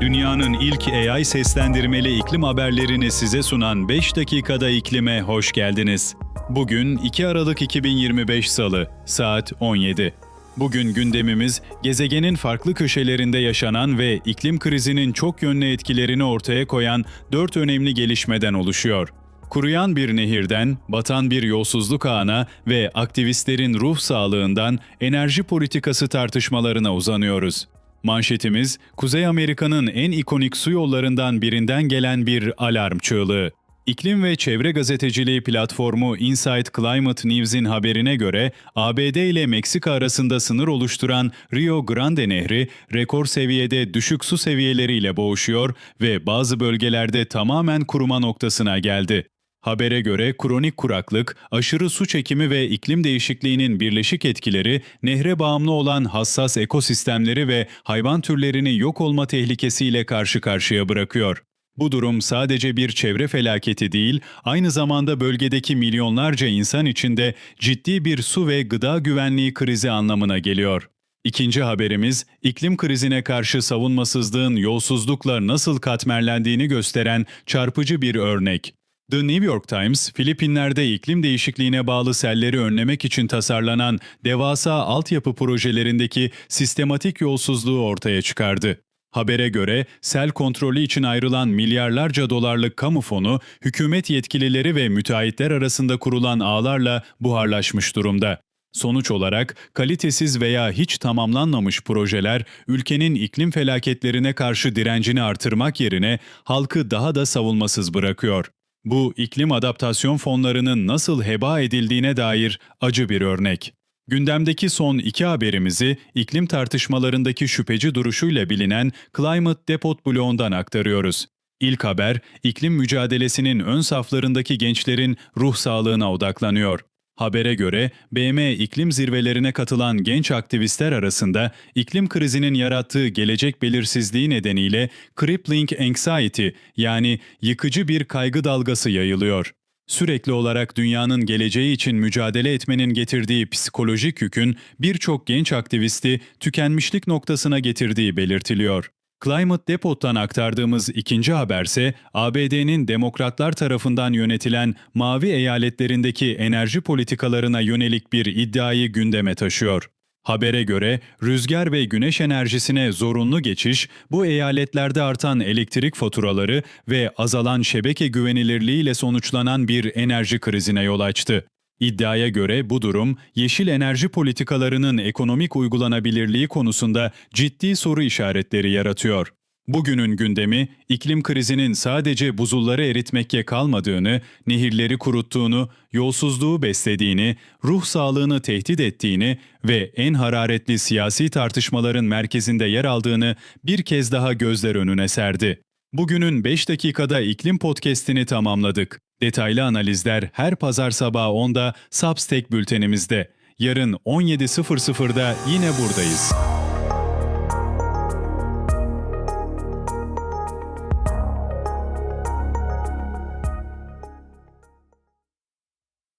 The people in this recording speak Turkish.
Dünyanın ilk AI seslendirmeli iklim haberlerini size sunan 5 dakikada iklime hoş geldiniz. Bugün 2 Aralık 2025 Salı, saat 17. Bugün gündemimiz gezegenin farklı köşelerinde yaşanan ve iklim krizinin çok yönlü etkilerini ortaya koyan 4 önemli gelişmeden oluşuyor. Kuruyan bir nehirden, batan bir yolsuzluk ağına ve aktivistlerin ruh sağlığından enerji politikası tartışmalarına uzanıyoruz. Manşetimiz, Kuzey Amerika'nın en ikonik su yollarından birinden gelen bir alarm çığlığı. İklim ve Çevre Gazeteciliği platformu Insight Climate News'in haberine göre ABD ile Meksika arasında sınır oluşturan Rio Grande Nehri rekor seviyede düşük su seviyeleriyle boğuşuyor ve bazı bölgelerde tamamen kuruma noktasına geldi. Habere göre kronik kuraklık, aşırı su çekimi ve iklim değişikliğinin birleşik etkileri nehre bağımlı olan hassas ekosistemleri ve hayvan türlerini yok olma tehlikesiyle karşı karşıya bırakıyor. Bu durum sadece bir çevre felaketi değil, aynı zamanda bölgedeki milyonlarca insan için de ciddi bir su ve gıda güvenliği krizi anlamına geliyor. İkinci haberimiz, iklim krizine karşı savunmasızlığın yolsuzlukla nasıl katmerlendiğini gösteren çarpıcı bir örnek. The New York Times, Filipinler'de iklim değişikliğine bağlı selleri önlemek için tasarlanan devasa altyapı projelerindeki sistematik yolsuzluğu ortaya çıkardı. Habere göre sel kontrolü için ayrılan milyarlarca dolarlık kamu fonu, hükümet yetkilileri ve müteahhitler arasında kurulan ağlarla buharlaşmış durumda. Sonuç olarak kalitesiz veya hiç tamamlanmamış projeler ülkenin iklim felaketlerine karşı direncini artırmak yerine halkı daha da savunmasız bırakıyor. Bu iklim adaptasyon fonlarının nasıl heba edildiğine dair acı bir örnek. Gündemdeki son iki haberimizi iklim tartışmalarındaki şüpheci duruşuyla bilinen Climate Depot bloğundan aktarıyoruz. İlk haber, iklim mücadelesinin ön saflarındaki gençlerin ruh sağlığına odaklanıyor. Habere göre BM iklim zirvelerine katılan genç aktivistler arasında iklim krizinin yarattığı gelecek belirsizliği nedeniyle crippling anxiety yani yıkıcı bir kaygı dalgası yayılıyor. Sürekli olarak dünyanın geleceği için mücadele etmenin getirdiği psikolojik yükün birçok genç aktivisti tükenmişlik noktasına getirdiği belirtiliyor. Climate Depot'tan aktardığımız ikinci haberse ABD'nin demokratlar tarafından yönetilen mavi eyaletlerindeki enerji politikalarına yönelik bir iddiayı gündeme taşıyor. Habere göre rüzgar ve güneş enerjisine zorunlu geçiş bu eyaletlerde artan elektrik faturaları ve azalan şebeke güvenilirliğiyle sonuçlanan bir enerji krizine yol açtı. İddiaya göre bu durum yeşil enerji politikalarının ekonomik uygulanabilirliği konusunda ciddi soru işaretleri yaratıyor. Bugünün gündemi iklim krizinin sadece buzulları eritmekle kalmadığını, nehirleri kuruttuğunu, yolsuzluğu beslediğini, ruh sağlığını tehdit ettiğini ve en hararetli siyasi tartışmaların merkezinde yer aldığını bir kez daha gözler önüne serdi. Bugünün 5 dakikada iklim podcast'ini tamamladık. Detaylı analizler her pazar sabahı 10'da Substack bültenimizde. Yarın 17.00'da yine buradayız.